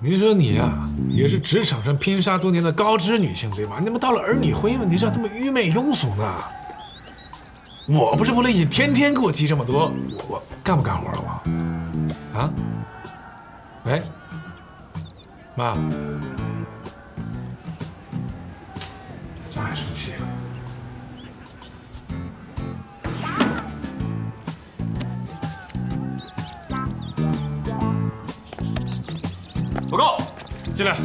你说你呀，也是职场上拼杀多年的高知女性，对吧？你怎么到了儿女婚姻问题上这么愚昧庸俗呢？我不是不乐意，天天给我提这么多，我我干不干活了我？啊？喂，妈，这还生气啊？进来。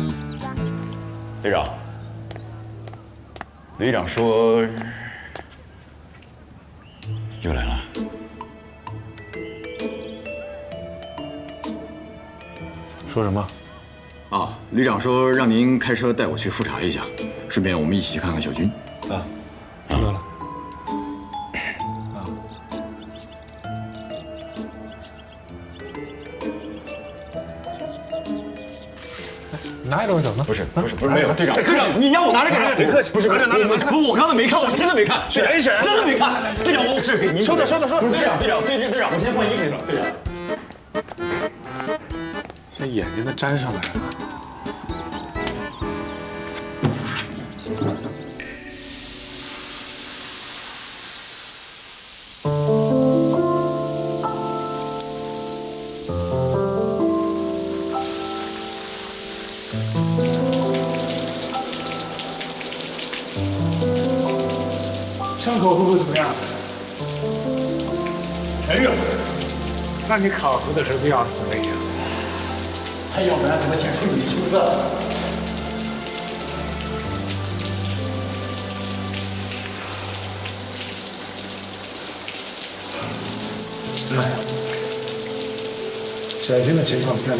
队长。旅长说又来了。说什么？啊，旅长说让您开车带我去复查一下，顺便我们一起去看看小军。啊，拿一东西走呢？不是，不是，不是，没有。队长，队长，你让我拿着干啥？别客气，不是，队长，拿着拿着。不，我刚才没看，我是真的没看。选一选，真的没看。队长，我是给您收着，收着，收着。队长，队长，队长队长，我先换衣服去了。队长，这眼睛都粘上来了。伤口会不会怎么样？没有。那你考核的时候就要死了一样。他要不然怎么显出你的出色？来，小军的情况漂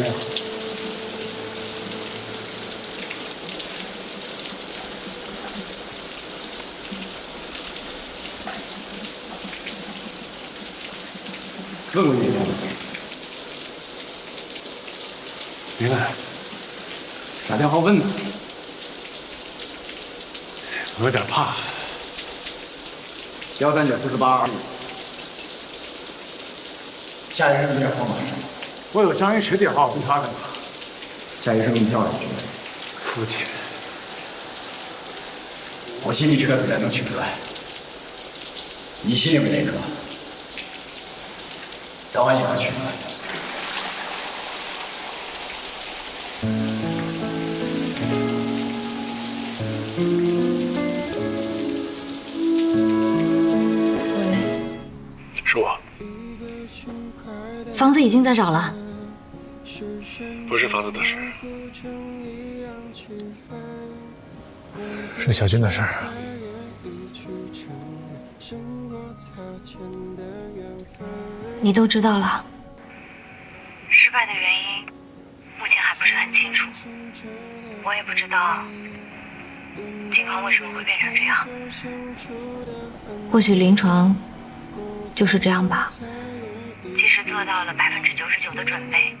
问问你，别来，打电话问呢。我有点怕。幺三九四四八二。夏医生有点慌忙。我有张一驰电话，我问他干嘛？夏医生你叫来的。父亲，我心里车子才能取出来。你心里没那个？早晚也要取出来。是我，房子已经在找了，不是房子的事，是小军的事儿。你都知道了。失败的原因目前还不是很清楚，我也不知道情况为什么会变成这样。或许临床就是这样吧。即使做到了百分之九十九的准备，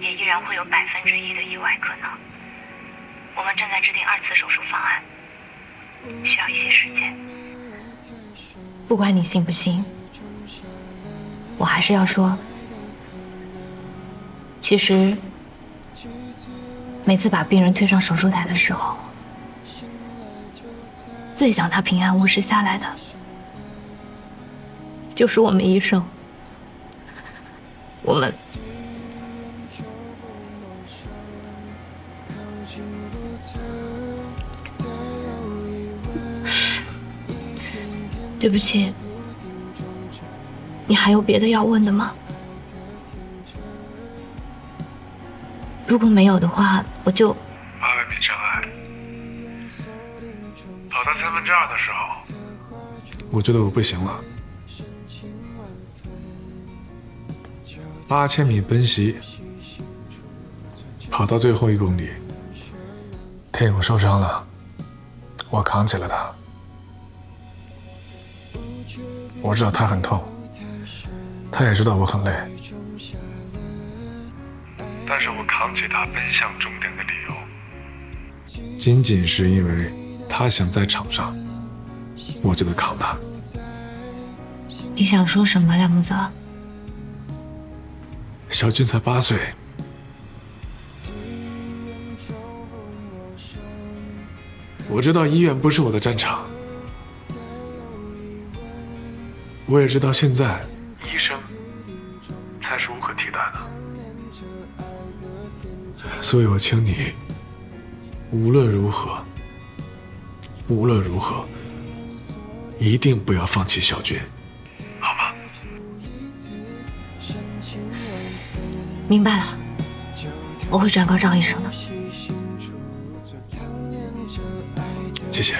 也依然会有百分之一的意外可能。我们正在制定二次手术方案，需要一些时间。不管你信不信，我还是要说，其实每次把病人推上手术台的时候，最想他平安无事下来的，就是我们医生。我们对不起，你还有别的要问的吗？如果没有的话，我就八百米障碍，跑到三分之二的时候，我觉得我不行了。八千米奔袭，跑到最后一公里，天勇受伤了，我扛起了他。我知道他很痛，他也知道我很累，但是我扛起他奔向终点的理由，仅仅是因为他想在场上，我就得扛他。你想说什么，梁木泽？小俊才八岁，我知道医院不是我的战场，我也知道现在医生。所以我请你，无论如何，无论如何，一定不要放弃小军，好吗？明白了，我会转告张医生的。谢谢。